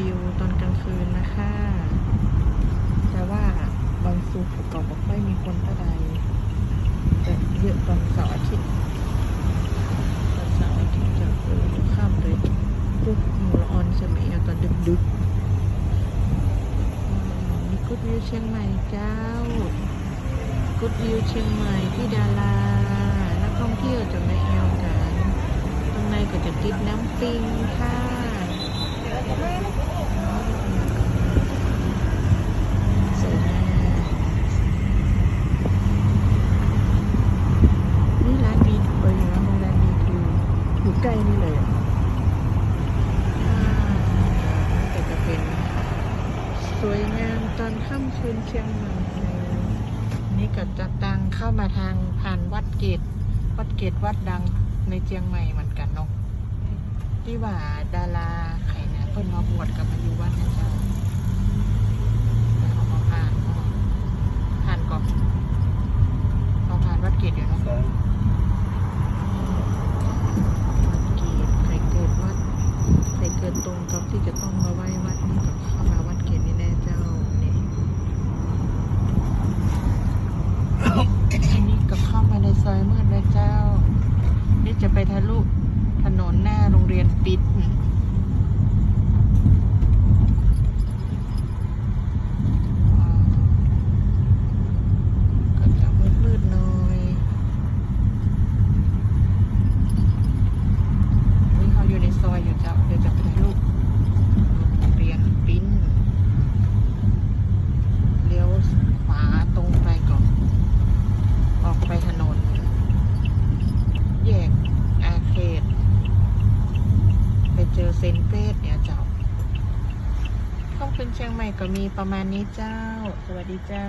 วิวตอนกลางคืนนะคะ แต่ว่าวันศุกร์ก็ไม่ค่อยมีคนเท่าใดจะเยอะตอนเสาร์อาทิตย์ตอนเสาร์อาทิตย์จะเออข้ามเลยพวกหมูออนสมัยตอนดึกๆมีกุดวิวเชียงใหม่เจ้ากุดวิวเชียงใหม่ที่ดารานักท่องเที่ยวจะไม่เอากันตรงในก็จะติดน้ำปิงค่ะ ใกล้นี่เลยน่าแต่จะเป็นสวยงามตอนค่ำคืนเชียงใหม่นี่ก็จะตังเข้ามาทางผ่านวัดเกต วัดเกตวัดดังในเชียงใหม่เหมือนกันเนาะที่ว่าดาราไข่นะเพิ่นมาบวชกับมันะเจ้าแต่เขามาผ่านก็ผ่านก่อนเขาผ่านวัดเกตอยู่เนาะ วัดเกตใครเกิดวัดใครเกิดตรงกับ ที่จะต้องมาไหว้วัดนี่ก็เข้ามาวัดเกตนี่แน่เจ้านี่อันนี้ก็เข้ามาในซอยมืดเลยเจ้า นี่จะไปทะลุถนนหน้าโรงเรียนปิดอ่าก็จะมืดๆหน่อย นี่เขาอยู่ในซอยอยู่เจ้าเดี๋ยวจะไปถ่ายรูปโรงเรียนปิ้นเลี้ยวขวาตรงไปก่อน ออกไปถนน แยกอาเขต ไป เจอเซนเปสเนี่ยเจ้าของขึ้นเชียงใหม่ก็มีประมาณนี้เจ้า สวัสดีเจ้า